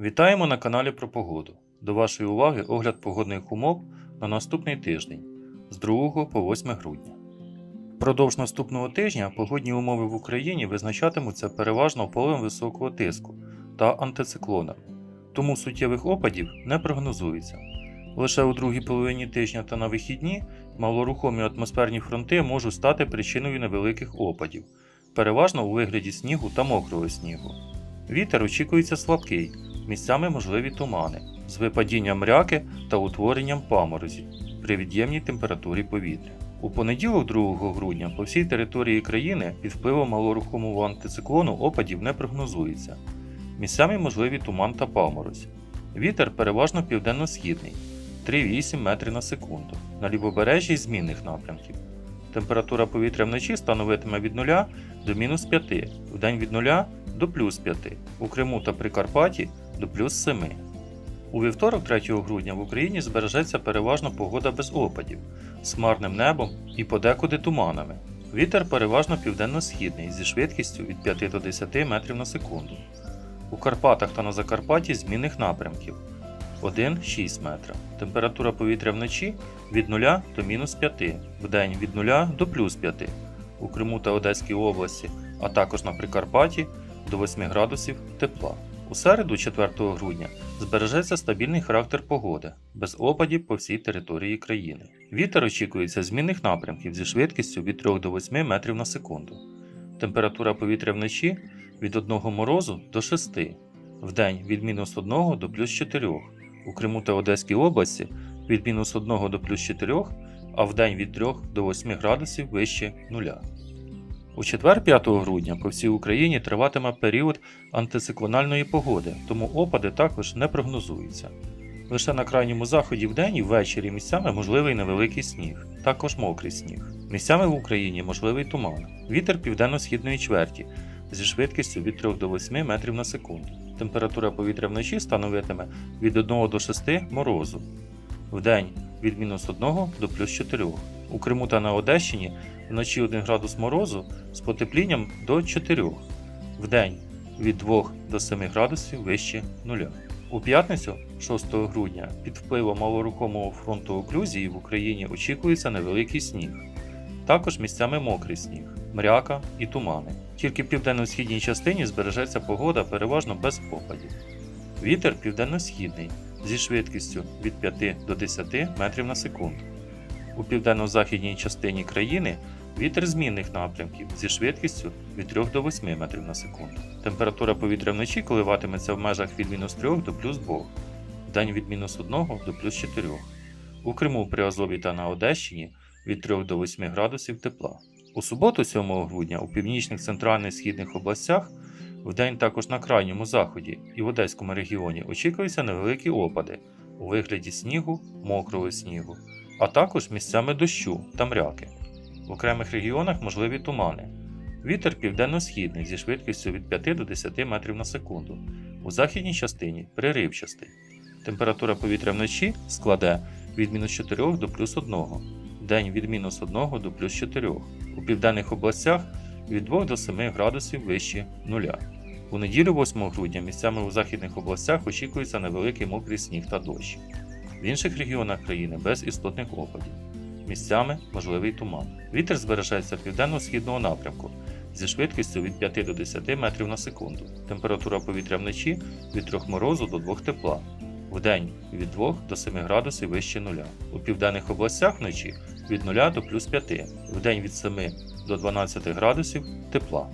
Вітаємо на каналі про погоду. До вашої уваги огляд погодних умов на наступний тиждень з 2 по 8 грудня. Впродовж наступного тижня погодні умови в Україні визначатимуться переважно полем високого тиску та антициклонами, тому суттєвих опадів не прогнозується. Лише у другій половині тижня та на вихідні малорухомі атмосферні фронти можуть стати причиною невеликих опадів, переважно у вигляді снігу та мокрого снігу. Вітер очікується слабкий, місцями можливі тумани з випадінням мряки та утворенням паморозів при від'ємній температурі повітря. У понеділок, 2 грудня, по всій території країни під впливом малорухомого антициклону опадів не прогнозується. Місцями можливі туман та паморозь. Вітер переважно південно-східний 3,8 метри на секунду. На лівобережжі змінних напрямків. Температура повітря вночі становитиме від 0 до мінус 5, вдень від 0 до плюс 5, у Криму та Прикарпатті до плюс 7. У вівторок, 3 грудня, в Україні збережеться переважно погода без опадів, з хмарним небом і подекуди туманами. Вітер переважно південно-східний зі швидкістю від 5 до 10 метрів на секунду. У Карпатах та на Закарпатті змінних напрямків 1-6 метра. Температура повітря вночі від 0 до мінус 5, вдень від 0 до плюс 5. У Криму та Одеській області, а також на Прикарпатті до 8 градусів тепла. У середу, 4 грудня, збережеться стабільний характер погоди, без опадів по всій території країни. Вітер очікується змінних напрямків зі швидкістю від 3 до 8 метрів на секунду. Температура повітря вночі від 1 морозу до 6, вдень від мінус 1 до плюс 4, у Криму та Одеській області від мінус 1 до плюс 4, а вдень від 3 до 8 градусів вище нуля. У четвер 5 грудня по всій Україні триватиме період антициклональної погоди, тому опади також не прогнозуються. Лише на крайньому заході вдень і ввечері місцями можливий невеликий сніг, також мокрий сніг. Місцями в Україні можливий туман. Вітер південно-східної чверті зі швидкістю від 3 до 8 метрів на секунду. Температура повітря вночі становитиме від 1 до 6 морозу, вдень від мінус 1 до плюс 4. У Криму та на Одещині вночі 1 градус морозу з потеплінням до 4, вдень від 2 до 7 градусів вище нуля. У п'ятницю, 6 грудня, під впливом малорухомого фронту оклюзії в Україні очікується невеликий сніг. Також місцями мокрий сніг, мряка і тумани. Тільки в південно-східній частині збережеться погода переважно без опадів. Вітер південно-східний зі швидкістю від 5 до 10 метрів на секунду. У південно-західній частині країни вітер змінних напрямків зі швидкістю від 3 до 8 метрів на секунду. Температура повітря вночі коливатиметься в межах від мінус 3 до плюс 2, вдень від мінус 1 до плюс 4. У Криму при Азові та на Одещині від 3 до 8 градусів тепла. У суботу, 7 грудня, у північних центральних східних областях, вдень також на крайньому заході і в Одеському регіоні очікуються невеликі опади у вигляді снігу, мокрого снігу, а також місцями дощу та мряки. В окремих регіонах можливі тумани. Вітер південно-східний зі швидкістю від 5 до 10 метрів на секунду. У західній частині приривчастий. Температура повітря вночі складе від мінус 4 до плюс 1, день від мінус 1 до плюс 4. У південних областях від 2 до 7 градусів вище нуля. У неділю 8 грудня місцями у західних областях очікується невеликий мокрий сніг та дощ. В інших регіонах країни без істотних опадів. Місцями можливий туман. Вітер збережеться південно-східного напрямку зі швидкістю від 5 до 10 метрів на секунду. Температура повітря вночі від 3 морозу до 2 тепла. Вдень від 2 до 7 градусів вище нуля. У південних областях вночі від 0 до плюс 5, вдень від 7 до 12 градусів тепла.